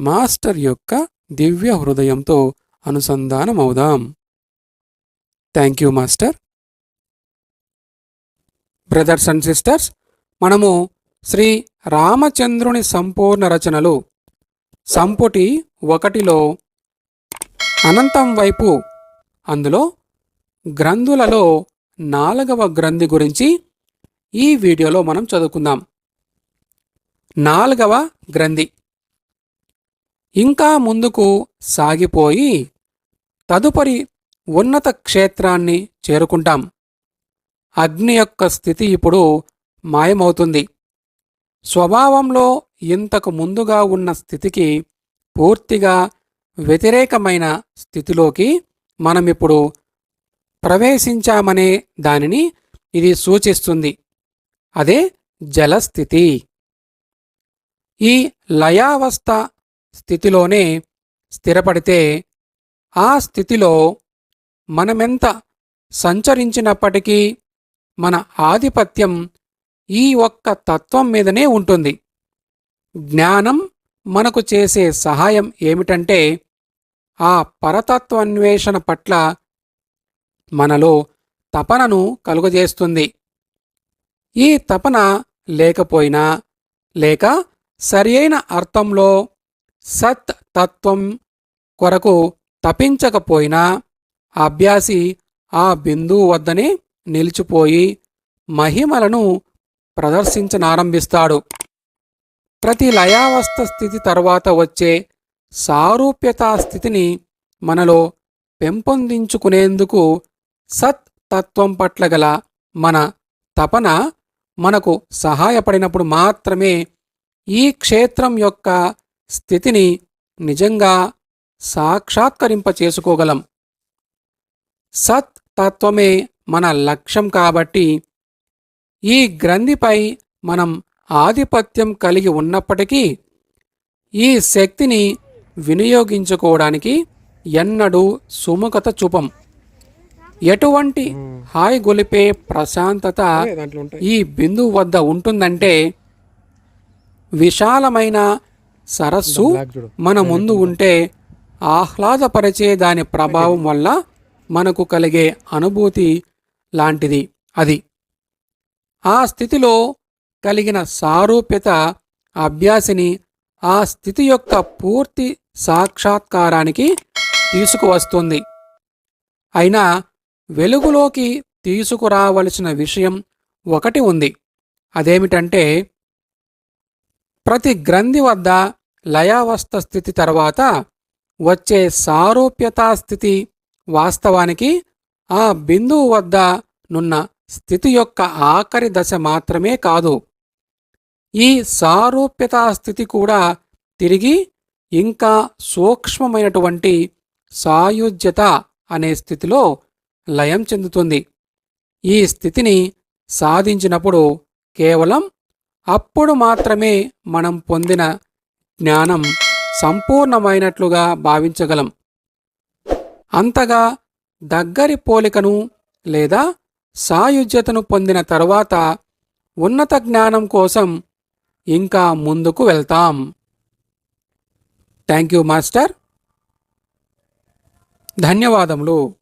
Master యొక్క దివ్య హృదయంతో అనుసంధానమవుదాం. Thank you master. Brothers and sisters మనము శ్రీ రామచంద్రుని సంపూర్ణ రచనలు సంపుటి ఒకటిలో అనంతం వైపు అందులో గ్రంథులలో నాలుగవ గ్రంథి గురించి ఈ వీడియోలో మనం చదువుకుందాం. నాలుగవ గ్రంథి. ఇంకా ముందుకు సాగిపోయి తదుపరి ఉన్నత క్షేత్రాన్ని చేరుకుంటాం. అగ్ని యొక్క స్థితి ఇప్పుడు మాయమవుతుంది. స్వభావంలో ఇంతకు ముందుగా ఉన్న స్థితికి పూర్తిగా వ్యతిరేకమైన స్థితిలోకి మనమిప్పుడు ప్రవేశించామనే దానిని ఇది సూచిస్తుంది. అదే జలస్థితి. ఈ లయావస్థ స్థితిలోనే స్థిరపడితే ఆ స్థితిలో మనమెంత సంచరించినప్పటికీ మన ఆధిపత్యం ఈ ఒక్క తత్వం మీదనే ఉంటుంది. జ్ఞానం మనకు చేసే సహాయం ఏమిటంటే ఆ పరతత్వాన్వేషణ పట్ల మనలో తపనను కలుగజేస్తుంది. ఈ తపన లేకపోయినా లేక సరియైన అర్థంలో సత్ తత్వం కొరకు తపించకపోయినా అభ్యాసి ఆ బిందువు వద్దనే నిలిచిపోయి మహిమలను ప్రదర్శించనారంభిస్తాడు. ప్రతి లయావస్థ స్థితి తర్వాత వచ్చే సారూప్యతా స్థితిని మనలో పెంపొందించుకునేందుకు సత్ తత్వం పట్ల గల మన తపన మనకు సహాయపడినప్పుడు మాత్రమే ఈ క్షేత్రం యొక్క స్థితిని నిజంగా సాక్షాత్కరింప చేసుకోగలం సత్ తత్వమే మన లక్ష్యం కాబట్టి ఈ గ్రంథిపై మనం ఆధిపత్యం కలిగి ఉన్నప్పటికీ ఈ శక్తిని వినియోగించుకోవడానికి ఎన్నడూ సుముఖత చూపం. ఎటువంటి హాయి గొలిపే ప్రశాంతత ఈ బిందువు వద్ద ఉంటుందంటే విశాలమైన సరస్సు మన ముందు ఉంటే ఆహ్లాదపరిచే దాని ప్రభావం వల్ల మనకు కలిగే అనుభూతి లాంటిది అది. ఆ స్థితిలో కలిగిన సారూప్యత అభ్యాసిని ఆ స్థితి యొక్క పూర్తి సాక్షాత్కారానికి తీసుకువస్తుంది. అయినా వెలుగులోకి తీసుకురావలసిన విషయం ఒకటి ఉంది. అదేమిటంటే ప్రతి గ్రంథి వద్ద లయావస్థ స్థితి తర్వాత వచ్చే సారూప్యతా స్థితి వాస్తవానికి ఆ బిందువు వద్ద నున్న స్థితి యొక్క ఆఖరి దశ మాత్రమే కాదు. ఈ సారూప్యతా స్థితి కూడా తిరిగి ఇంకా సూక్ష్మమైనటువంటి సాయుజ్యత అనే స్థితిలో లయం చెందుతుంది. ఈ స్థితిని సాధించినప్పుడు కేవలం అప్పుడు మాత్రమే మనం పొందిన జ్ఞానం సంపూర్ణమైనట్లుగా భావించగలం. అంతగా దగ్గరి పోలికను లేదా సాయుజ్యతను పొందిన తరువాత ఉన్నత జ్ఞానం కోసం ఇంకా ముందుకు వెళ్తాం. Thank you master. ధన్యవాదములు.